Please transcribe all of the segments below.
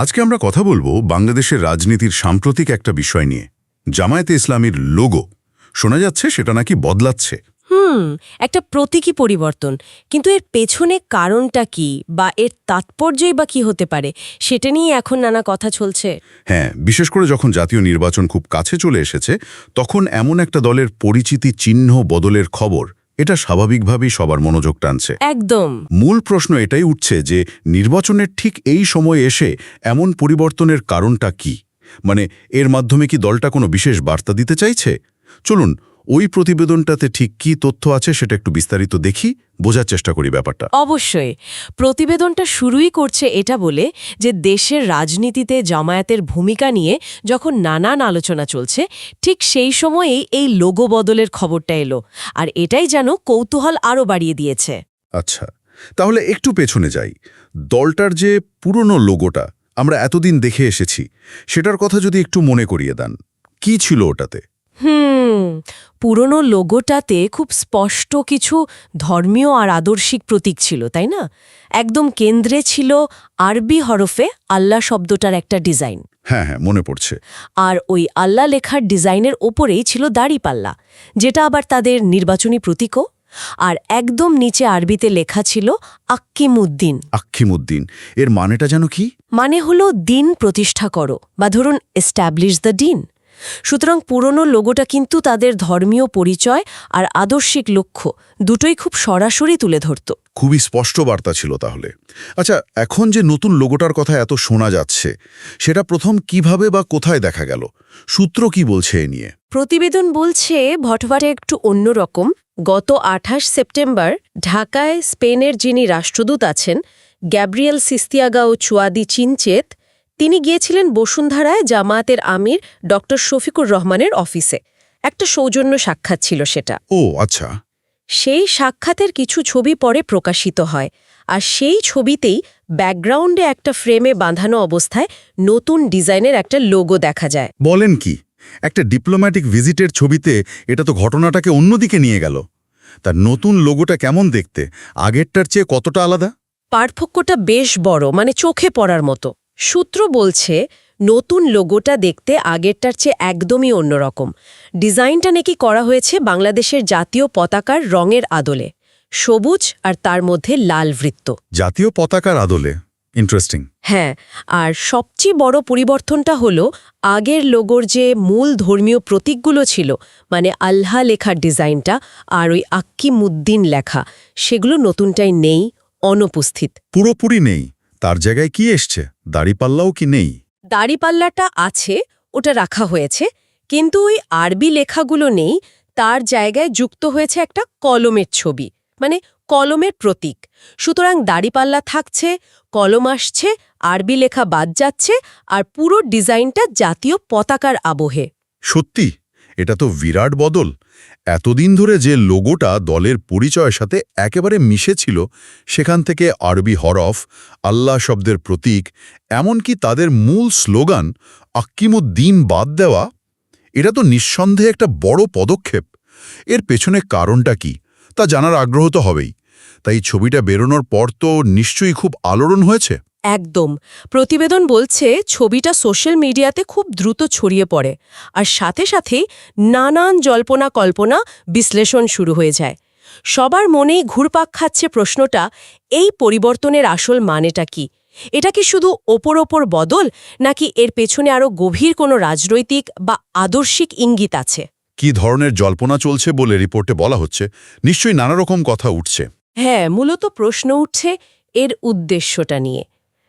আজকে আমরা কথা বলব বাংলাদেশের রাজনীতির সাম্প্রতিক একটা বিষয় নিয়ে। জামায়াতে ইসলামীর লোগো শোনা যাচ্ছে সেটা নাকি বদলাচ্ছে। হুম একটা প্রতীকী পরিবর্তন। কিন্তু এর পেছনে কারণটা কি বা এর তাৎপর্যই বা কি হতে পারে সেটা নিয়ে এখন নানা কথা চলছে। হ্যাঁ বিশেষ করে যখন জাতীয় নির্বাচন খুব কাছে চলে এসেছে তখন এমন একটা দলের পরিচিতি চিহ্ন বদলের খবর এটা স্বাভাবিকভাবেই সবার মনোযোগ টানছে। একদম। মূল প্রশ্ন এটাই উঠছে যে নির্বাচনের ঠিক এই সময়ে এসে এমন পরিবর্তনের কারণটা কি? মানে এর মাধ্যমে কি দলটা কোনো বিশেষ বার্তা দিতে চাইছে? চলুন ওই প্রতিবেদনটাতে ঠিক কি তথ্য আছে সেটা একটু বিস্তারিত দেখি বোঝার চেষ্টা করি ব্যাপারটা। অবশ্যই। প্রতিবেদনটা শুরুই করছে এটা বলে যে দেশের রাজনীতিতে জামায়াতের ভূমিকা নিয়ে যখন নানান আলোচনা চলছে ঠিক সেই সময়েই এই লোগো বদলের খবরটা এলো। আর এটাই যেন কৌতূহল আরও বাড়িয়ে দিয়েছে। আচ্ছা তাহলে একটু পেছনে যাই। দলটার যে পুরনো লোগোটা আমরা এতদিন দেখে এসেছি সেটার কথা যদি একটু মনে করিয়ে দেন কি ছিল ওটাতে? হুম পুরনো লোগোটাতে খুব স্পষ্ট কিছু ধর্মীয় আর আদর্শিক প্রতীক ছিল তাই না? একদম কেন্দ্রে ছিল আরবি হরফে আল্লাহ শব্দটার একটা ডিজাইন। হ্যাঁ হ্যাঁ মনে পড়ছে। আর ওই আল্লাহ লেখার ডিজাইনের ওপরেই ছিল দাড়িপাল্লা যেটা আবার তাদের নির্বাচনী প্রতীকও। আর একদম নিচে আরবিতে লেখা ছিল আক্কিমুদ্দিন। আক্ষিমুদ্দিন এর মানেটা যেন কি? মানে হলো দিন প্রতিষ্ঠা করো বা ধরুন এস্টাবলিশ দ্য দিন সুতরাং পুরনো লোগোটা কিন্তু তাদের ধর্মীয় পরিচয় আর আদর্শিক লক্ষ্য দুটোই খুব সরাসরি তুলে ধরত। খুবই স্পষ্ট বার্তা ছিল তাহলে। আচ্ছা এখন যে নতুন লোগোটার কথা এত শোনা যাচ্ছে সেটা প্রথম কীভাবে বা কোথায় দেখা গেল? সূত্র কি বলছে এ নিয়ে? প্রতিবেদন বলছে ভটভাটে একটু অন্যরকম গত আঠাশ সেপ্টেম্বর ঢাকায় স্পেনের যিনি রাষ্ট্রদূত আছেন গ্যাব্রিয়েল সিস্তিয়াগা ও চুয়াদি চিনচেত তিনি গিয়েছিলেন বসুন্ধরায় জামায়াতের আমির ড শফিকুর রহমানের অফিসে। একটা সৌজন্য সাক্ষাৎ ছিল সেটা। ও আচ্ছা। সেই সাক্ষাতের কিছু ছবি পরে প্রকাশিত হয় আর সেই ছবিতেই ব্যাকগ্রাউন্ডে একটা ফ্রেমে বাঁধানো অবস্থায় নতুন ডিজাইনের একটা লোগো দেখা যায়। বলেন কি? একটা ডিপ্লোম্যাটিক ভিজিটের ছবিতে এটা তো ঘটনাটাকে অন্যদিকে নিয়ে গেল। তার নতুন লোগোটা কেমন দেখতে? আগেরটার চেয়ে কতটা আলাদা? পার্থক্যটা বেশ বড় মানে চোখে পড়ার মতো। সূত্র বলছে নতুন লোগোটা দেখতে আগেরটার চেয়ে একদমই অন্যরকম। ডিজাইনটা নাকি করা হয়েছে বাংলাদেশের জাতীয় পতাকার রঙের আদলে। সবুজ আর তার মধ্যে লাল বৃত্ত। জাতীয় পতাকার আদলে। ইন্টারেস্টিং হ্যাঁ আর সবচেয়ে বড় পরিবর্তনটা হলো আগের লোগোর যে মূল ধর্মীয় প্রতীকগুলো ছিল মানে আল্লাহ লেখার ডিজাইনটা আর ওই আক্কিমুদ্দিন লেখা সেগুলো নতুনটাই নেই অনুপস্থিত। পুরোপুরি নেই। তার জায়গায় কি এসছে? দাড়িপাল্লাও কি নেই? দাড়িপাল্লাটা আছে ওটা রাখা হয়েছে কিন্তু ওই আরবি লেখাগুলো নেই তার জায়গায় যুক্ত হয়েছে একটা কলমের ছবি মানে কলমের প্রতীক। সুতরাং দাড়িপাল্লা থাকছে কলম আসছে আরবি লেখা বাদ যাচ্ছে আর পুরো ডিজাইনটা জাতীয় পতাকার আবহে। সত্যি? এটা তো বিরাট বদল। এতদিন ধরে যে লোগোটা দলের পরিচয়ের সাথে একেবারে মিশেছিল, সেখান থেকে আরবি হরফ, আল্লাহ শব্দের প্রতীক, এমনকি তাদের মূল স্লোগান আক্কিমুদ্দিন বাদ দেওয়া, এটা তো নিঃসন্দেহে একটা বড় পদক্ষেপ। এর পেছনে কারণটা কি? তা জানার আগ্রহ তো হবেই। তাই ছবিটা বেরোনোর পর তো নিশ্চয়ই খুব আলোড়ন হয়েছে। একদম। প্রতিবেদন বলছে ছবিটা সোশ্যাল মিডিয়াতে খুব দ্রুত ছড়িয়ে পড়ে আর সাথে সাথেই নানান জল্পনা কল্পনা বিশ্লেষণ শুরু হয়ে যায়। সবার মনেই ঘুরপাক খাচ্ছে প্রশ্নটা এই পরিবর্তনের আসল মানেটা কি? এটা কি শুধু ওপর ওপর বদল নাকি এর পেছনে আরও গভীর কোনো রাজনৈতিক বা আদর্শিক ইঙ্গিত আছে? কি ধরনের জল্পনা চলছে বলে রিপোর্টে বলা হচ্ছে নিশ্চয়ই নানা রকম কথা উঠছে। হ্যাঁ মূলত প্রশ্ন উঠছে এর উদ্দেশ্যটা নিয়ে।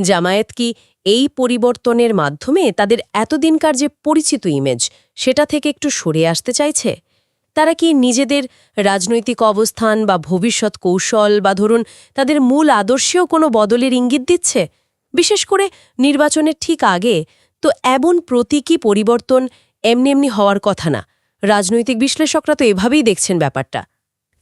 জামায়াত কি এই পরিবর্তনের মাধ্যমে তাদের এতদিনকার যে পরিচিত ইমেজ সেটা থেকে একটু সরে আসতে চাইছে? তারা কি নিজেদের রাজনৈতিক অবস্থান বা ভবিষ্যৎ কৌশল বা ধরুন তাদের মূল আদর্শেও কোনো বদলের ইঙ্গিত দিচ্ছে? বিশেষ করে নির্বাচনের ঠিক আগে, তো এমন প্রতীকী পরিবর্তন এমনি এমনি হওয়ার কথা না। রাজনৈতিক বিশ্লেষকরা তো এভাবেই দেখছেন ব্যাপারটা।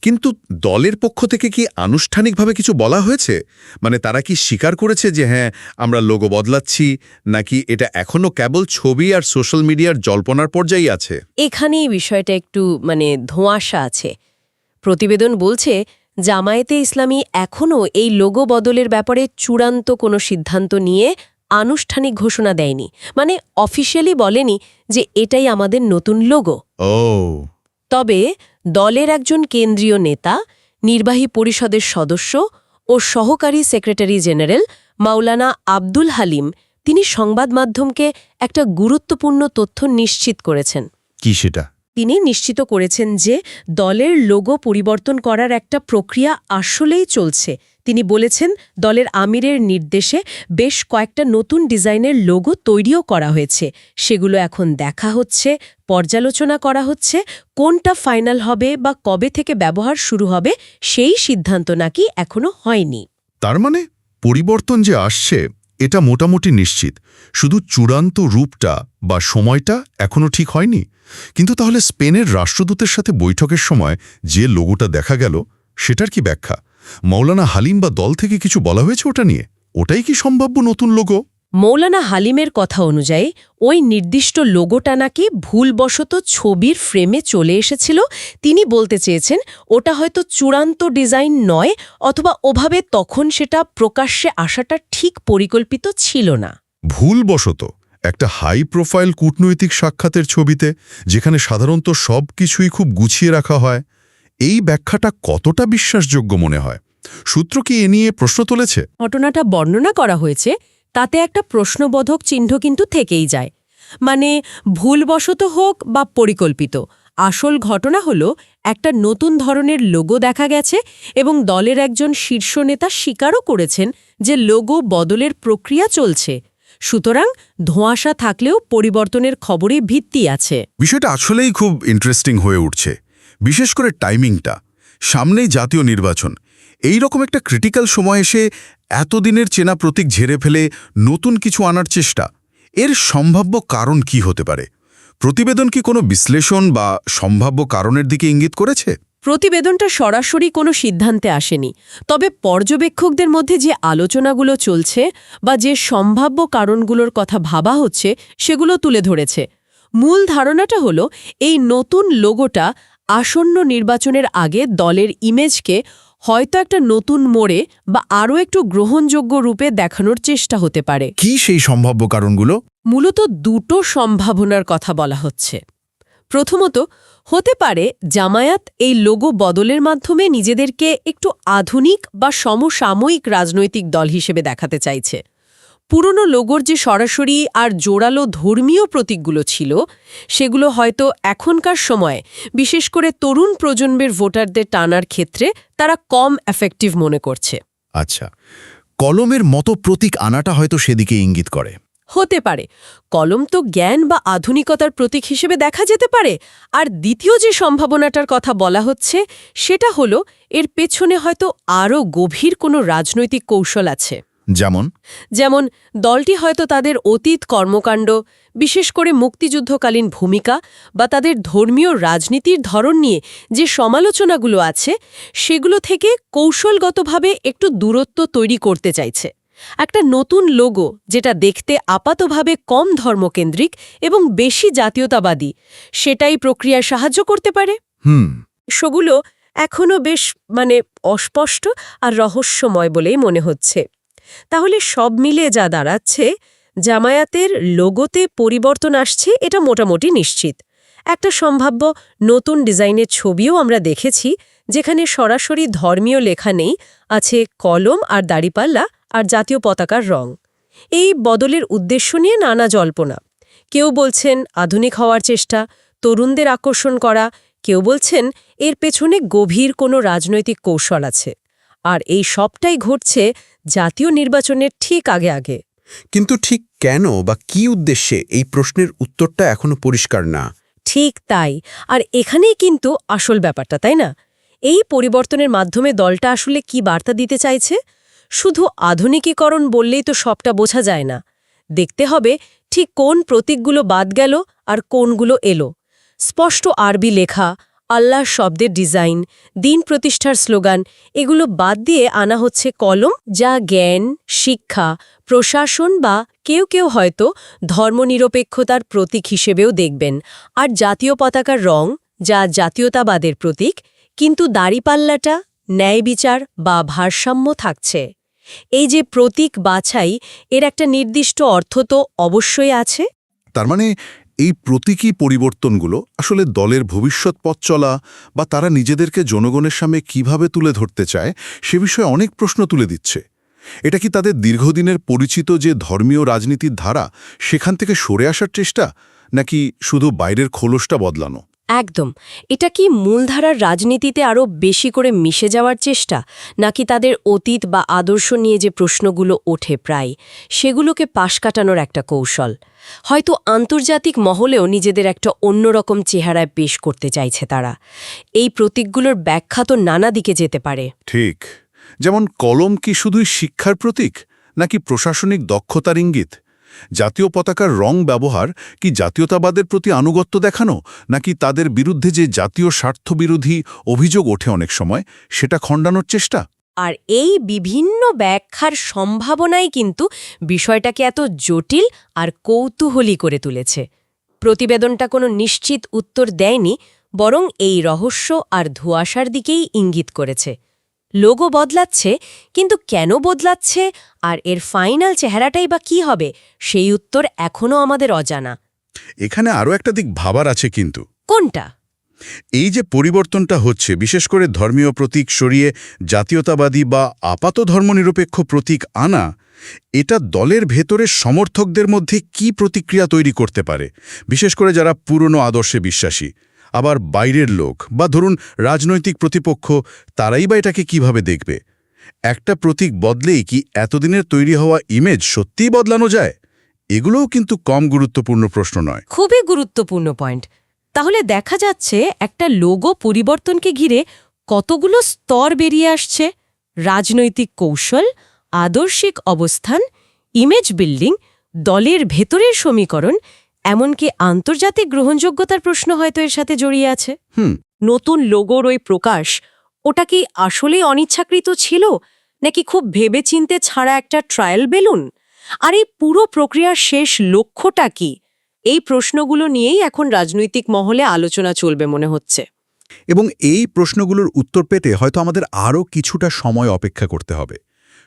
কিন্তু দলের পক্ষ থেকে কি আনুষ্ঠানিকভাবে কিছু বলা হয়েছে? মানে তারা কি স্বীকার করেছে যে হ্যাঁ আমরা লোগো বদলাচ্ছি নাকি এটা এখনও কেবল ছবি আর সোশ্যাল মিডিয়ার জল্পনার পর্যায়ে আছে? এখানেই বিষয়টা একটু মানে ধোঁয়াশা আছে। প্রতিবেদন বলছে জামায়েতে ইসলামী এখনও এই লোগো বদলের ব্যাপারে চূড়ান্ত কোনো সিদ্ধান্ত নিয়ে আনুষ্ঠানিক ঘোষণা দেয়নি। মানে অফিসিয়ালি বলেনি যে এটাই আমাদের নতুন লোগো ও। তবে দলের একজন কেন্দ্রীয় নেতা নির্বাহী পরিষদের সদস্য ও সহকারী সেক্রেটারি জেনারেল মাওলানা আব্দুল হালিম তিনি সংবাদ মাধ্যমকে একটা গুরুত্বপূর্ণ তথ্য নিশ্চিত করেছেন। কি সেটা? তিনি নিশ্চিত করেছেন যে দলের লোগো পরিবর্তন করার একটা প্রক্রিয়া আসলেই চলছে। তিনি বলেছেন, দলের আমিরের নির্দেশে বেশ কয়েকটা নতুন ডিজাইনের লোগো তৈরিও করা হয়েছে। সেগুলো এখন দেখা হচ্ছে, পর্যালোচনা করা হচ্ছে, কোনটা ফাইনাল হবে বা কবে থেকে ব্যবহার শুরু হবে সেই সিদ্ধান্ত নাকি এখনও হয়নি। তার মানে পরিবর্তন যে আসছে, এটা মোটামুটি নিশ্চিত। শুধু চূড়ান্ত রূপটা বা সময়টা এখনও ঠিক হয়নি। কিন্তু তাহলে স্পেনের রাষ্ট্রদূতের সাথে বৈঠকের সময় যে লোগোটা দেখা গেল, সেটার কি ব্যাখ্যা? মৌলানা হালিম বা দল থেকে কিছু বলা হয়েছে ওটা নিয়ে? ওটাই কি সম্ভাব্য নতুন লোগো? মৌলানা হালিমের কথা অনুযায়ী ওই নির্দিষ্ট লোগোটা নাকি ভুলবশত ছবির ফ্রেমে চলে এসেছিল। তিনি বলতে চেয়েছেন ওটা হয়তো চূড়ান্ত ডিজাইন নয় অথবা ওভাবে তখন সেটা প্রকাশ্যে আসাটা ঠিক পরিকল্পিত ছিল না। ভুলবশত একটা হাই প্রোফাইল কূটনৈতিক সাক্ষাতের ছবিতে যেখানে সাধারণত সব কিছুই খুব গুছিয়ে রাখা হয় এই ব্যাখ্যাটা কতটা বিশ্বাসযোগ্য মনে হয়? সূত্র কি এ নিয়ে প্রশ্ন তুলেছে? ঘটনাটা বর্ণনা করা হয়েছে তাতে একটা প্রশ্নবোধক চিহ্ন কিন্তু থেকেই যায়। মানে ভুলবশত হোক বা পরিকল্পিত আসল ঘটনা হলো একটা নতুন ধরনের লোগো দেখা গেছে এবং দলের একজন শীর্ষ নেতা স্বীকারও করেছেন যে লোগো বদলের প্রক্রিয়া চলছে। সুতরাং ধোঁয়াশা থাকলেও পরিবর্তনের খবরে ভিত্তি আছে। বিষয়টা আসলেই খুব ইন্টারেস্টিং হয়ে উঠছে। বিশেষ করে টাইমিংটা, সামনেই জাতীয় নির্বাচন। এই রকম একটা ক্রিটিক্যাল সময় এসে এতদিনের চেনা প্রতীক ঝেড়ে ফেলে নতুন কিছু আনার চেষ্টা, এর সম্ভাব্য কারণ কি হতে পারে? প্রতিবেদন কি কোনো বিশ্লেষণ বা সম্ভাব্য কারণের দিকে ইঙ্গিত করেছে? প্রতিবেদনটা সরাসরি কোনো সিদ্ধান্তে আসেনি, তবে পর্যবেক্ষকদের মধ্যে যে আলোচনাগুলো চলছে বা যে সম্ভাব্য কারণগুলোর কথা ভাবা হচ্ছে সেগুলো তুলে ধরেছে। মূল ধারণাটা হলো, এই নতুন লোগোটা আসন্ন নির্বাচনের আগে দলের ইমেজকে হয়তো একটা নতুন মোড়ে বা আরও একটু গ্রহণযোগ্য রূপে দেখানোর চেষ্টা হতে পারে। কি সেই সম্ভাব্য কারণগুলো? মূলত দুটো সম্ভাবনার কথা বলা হচ্ছে। প্রথমত হতে পারে জামায়াত এই লোগো বদলের মাধ্যমে নিজেদেরকে একটু আধুনিক বা সমসাময়িক রাজনৈতিক দল হিসেবে দেখাতে চাইছে। পুরনো লোগোর যে সরাসরি আর জোরালো ধর্মীয় প্রতীকগুলো ছিল সেগুলো হয়তো এখনকার সময়ে বিশেষ করে তরুণ প্রজন্মের ভোটারদের টানার ক্ষেত্রে তারা কম এফেক্টিভ মনে করছে। আচ্ছা কলমের মতো প্রতীক আনাটা হয়তো সেদিকে ইঙ্গিত করে। হতে পারে কলম তো জ্ঞান বা আধুনিকতার প্রতীক হিসেবে দেখা যেতে পারে আর দ্বিতীয় যে সম্ভাবনাটার কথা বলা হচ্ছে সেটা হলো এর পেছনে হয়তো আরও গভীর কোনো রাজনৈতিক কৌশল আছে। যেমন? যেমন দলটি হয়তো তাদের অতীত কর্মকাণ্ড বিশেষ করে মুক্তিযুদ্ধকালীন ভূমিকা বা তাদের ধর্মীয় রাজনীতির ধরন নিয়ে যে সমালোচনাগুলো আছে সেগুলো থেকে কৌশলগতভাবে একটু দূরত্ব তৈরি করতে চাইছে। একটা নতুন লোগো যেটা দেখতে আপাতভাবে কম ধর্মকেন্দ্রিক এবং বেশি জাতীয়তাবাদী সেটাই প্রক্রিয়ায় সাহায্য করতে পারে। হুম। সেগুলো এখনও বেশ মানে অস্পষ্ট আর রহস্যময় বলেই মনে হচ্ছে। তাহলে সব মিলে যা দাঁড়াচ্ছে, জামায়াতের লোগোতে পরিবর্তন আসছে, এটা মোটামুটি নিশ্চিত। একটা সম্ভাব্য নতুন ডিজাইনের ছবিও আমরা দেখেছি, যেখানে সরাসরি ধর্মীয় লেখা নেই, আছে কলম আর দাড়িপাল্লা আর জাতীয় পতাকার রং। এই বদলের উদ্দেশ্য নিয়ে নানা জল্পনা। কেউ বলছেন আধুনিক হওয়ার চেষ্টা, তরুণদের আকর্ষণ করা, কেউ বলছেন এর পেছনে গভীর কোনো রাজনৈতিক কৌশল আছে। আর এই সবটাই ঘটছে জাতীয় নির্বাচনের ঠিক আগে আগে। কিন্তু ঠিক কেন বা কি উদ্দেশ্যে এই প্রশ্নের উত্তরটা এখনও পরিষ্কার না? ঠিক তাই। আর এখানেই কিন্তু আসল ব্যাপারটা তাই না? এই পরিবর্তনের মাধ্যমে দলটা আসলে কি বার্তা দিতে চাইছে? শুধু আধুনিকীকরণ বললেই তো সবটা বোঝা যায় না। দেখতে হবে ঠিক কোন প্রতীকগুলো বাদ গেল আর কোনগুলো এলো। স্পষ্ট আরবি লেখা আল্লাহ শব্দের ডিজাইন, দিন প্রতিষ্ঠার স্লোগান, এগুলো বাদ দিয়ে আনা হচ্ছে কলম যা জ্ঞান, শিক্ষা, প্রশাসন বা কেউ কেউ হয়তো ধর্মনিরপেক্ষতার প্রতীক হিসেবেও দেখবেন। আর জাতীয় পতাকার রং, যা জাতীয়তাবাদের প্রতীক, কিন্তু দাড়িপাল্লাটা ন্যায় বিচার বা ভারসাম্য থাকছে। এই যে প্রতীক বাছাই, এর একটা নির্দিষ্ট অর্থ তো অবশ্যই আছে। তার মানে এই প্রতীকী পরিবর্তনগুলো আসলে দলের ভবিষ্যৎ পথ চলা বা তারা নিজেদেরকে জনগণের সামনে কীভাবে তুলে ধরতে চায়, সে বিষয়ে অনেক প্রশ্ন তুলে দিচ্ছে। এটা কি তাদের দীর্ঘদিনের পরিচিত যে ধর্মীয় রাজনীতির ধারা সেখান থেকে সরে আসার চেষ্টা, নাকি শুধু বাইরের খোলসটা বদলানো? একদম। এটা কি মূলধারার রাজনীতিতে আরও বেশি করে মিশে যাওয়ার চেষ্টা? নাকি তাদের অতীত বা আদর্শ নিয়ে যে প্রশ্নগুলো ওঠে প্রায়, সেগুলোকে পাশ কাটানোর একটা কৌশল। হয়তো আন্তর্জাতিক মহলেও নিজেদের একটা অন্যরকম চেহারায় পেশ করতে চাইছে তারা। এই প্রতীকগুলোর ব্যাখ্যা তো নানা দিকে যেতে পারে। ঠিক। যেমন কলম কি শুধুই শিক্ষার প্রতীক, নাকি প্রশাসনিক দক্ষতার ইঙ্গিত? জাতীয় পতাকার রং ব্যবহার কি জাতীয়তাবাদের প্রতি আনুগত্য দেখানো, নাকি তাদের বিরুদ্ধে যে জাতীয় স্বার্থবিরোধী অভিযোগ ওঠে অনেক সময়, সেটা খণ্ডানোর চেষ্টা? আর এই বিভিন্ন ব্যাখ্যার সম্ভাবনাই কিন্তু বিষয়টাকে এত জটিল আর কৌতূহলী করে তুলেছে। প্রতিবেদনটা কোনো নিশ্চিত উত্তর দেয়নি, বরং এই রহস্য আর ধোঁয়াশার দিকেই ইঙ্গিত করেছে। লোগো বদলাচ্ছে কিন্তু কেন বদলাচ্ছে আর এর ফাইনাল চেহারাটাই বা কি হবে সেই উত্তর এখনও আমাদের অজানা। এখানে আরও একটা দিক ভাবার আছে কিন্তু। কোনটা? এই যে পরিবর্তনটা হচ্ছে বিশেষ করে ধর্মীয় প্রতীক সরিয়ে জাতীয়তাবাদী বা আপাত ধর্মনিরপেক্ষ প্রতীক আনা এটা দলের ভেতরের সমর্থকদের মধ্যে কি প্রতিক্রিয়া তৈরি করতে পারে? বিশেষ করে যারা পুরনো আদর্শে বিশ্বাসী। আবার বাইরের লোক বা ধরুন রাজনৈতিক প্রতিপক্ষ, তারাই বা এটাকে কীভাবে দেখবে? একটা প্রতীক বদলেই কি এতদিনের তৈরি হওয়া ইমেজ সত্যিই বদলানো যায়? এগুলোও কিন্তু কম গুরুত্বপূর্ণ প্রশ্ন নয়। খুবই গুরুত্বপূর্ণ পয়েন্ট তাহলে দেখা যাচ্ছে একটা লোগো পরিবর্তনকে ঘিরে কতগুলো স্তর বেরিয়ে আসছে? রাজনৈতিক কৌশল, আদর্শিক অবস্থান ইমেজ বিল্ডিং দলের ভেতরের সমীকরণ এমনকি আন্তর্জাতিক গ্রহণযোগ্যতার প্রশ্ন হয়তো এর সাথে জড়িয়ে আছে। হুম। নতুন লোগোর ওই প্রকাশ ওটা কি আসলেই অনিচ্ছাকৃত ছিল? নাকি খুব ভেবেচিন্তে ছাড়া একটা ট্রায়াল বেলুন? আর এই পুরো প্রক্রিয়ার শেষ লক্ষ্যটা কি? এই প্রশ্নগুলো নিয়েই এখন রাজনৈতিক মহলে আলোচনা চলবে মনে হচ্ছে। এবং এই প্রশ্নগুলোর উত্তর পেতে হয়তো আমাদের আরও কিছুটা সময় অপেক্ষা করতে হবে।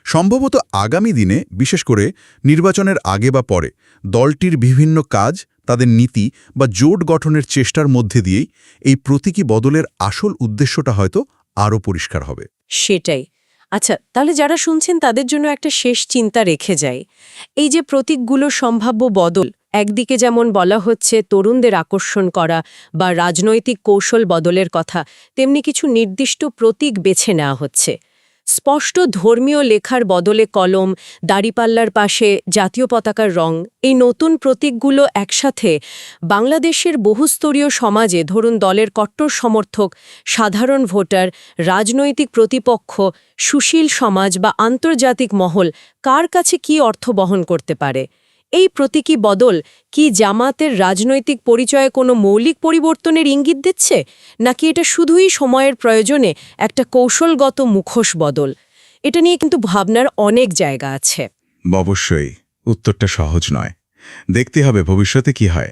সম্ভবত আগামী দিনে, বিশেষ করে নির্বাচনের আগে বা পরে, দলটির বিভিন্ন কাজ, তাদের নীতি বা জোট গঠনের চেষ্টার মধ্যে দিয়েই এই প্রতীকী বদলের আসল উদ্দেশ্যটা হয়তো আরও পরিষ্কার হবে। সেটাই। আচ্ছা তাহলে যারা শুনছেন, তাদের জন্য একটা শেষ চিন্তা রেখে যায় এই যে প্রতীকগুলো সম্ভাব্য বদল, একদিকে যেমন বলা হচ্ছে তরুণদের আকর্ষণ করা বা রাজনৈতিক কৌশল বদলের কথা, তেমনি কিছু নির্দিষ্ট প্রতীক বেছে নেওয়া হচ্ছে। স্পষ্ট ধর্মীয় লেখার বদলে কলম, দাড়িপাল্লার পাশে জাতীয় পতাকার রং, এই নতুন প্রতীকগুলো একসাথে বাংলাদেশের বহুস্তরীয় সমাজে, ধরুন দলের কট্টর সমর্থক, সাধারণ ভোটার, রাজনৈতিক প্রতিপক্ষ, সুশীল সমাজ বা আন্তর্জাতিক মহল, কার কাছে কি অর্থ বহন করতে পারে? এই প্রতীকী বদল কি জামাতের রাজনৈতিক পরিচয়ে কোনো মৌলিক পরিবর্তনের ইঙ্গিত দিচ্ছে? নাকি এটা শুধুই সময়ের প্রয়োজনে একটা কৌশলগত মুখোশ বদল? এটা নিয়ে কিন্তু ভাবনার অনেক জায়গা আছে। অবশ্যই, উত্তরটা সহজ নয়। দেখতে হবে ভবিষ্যতে কি হয়।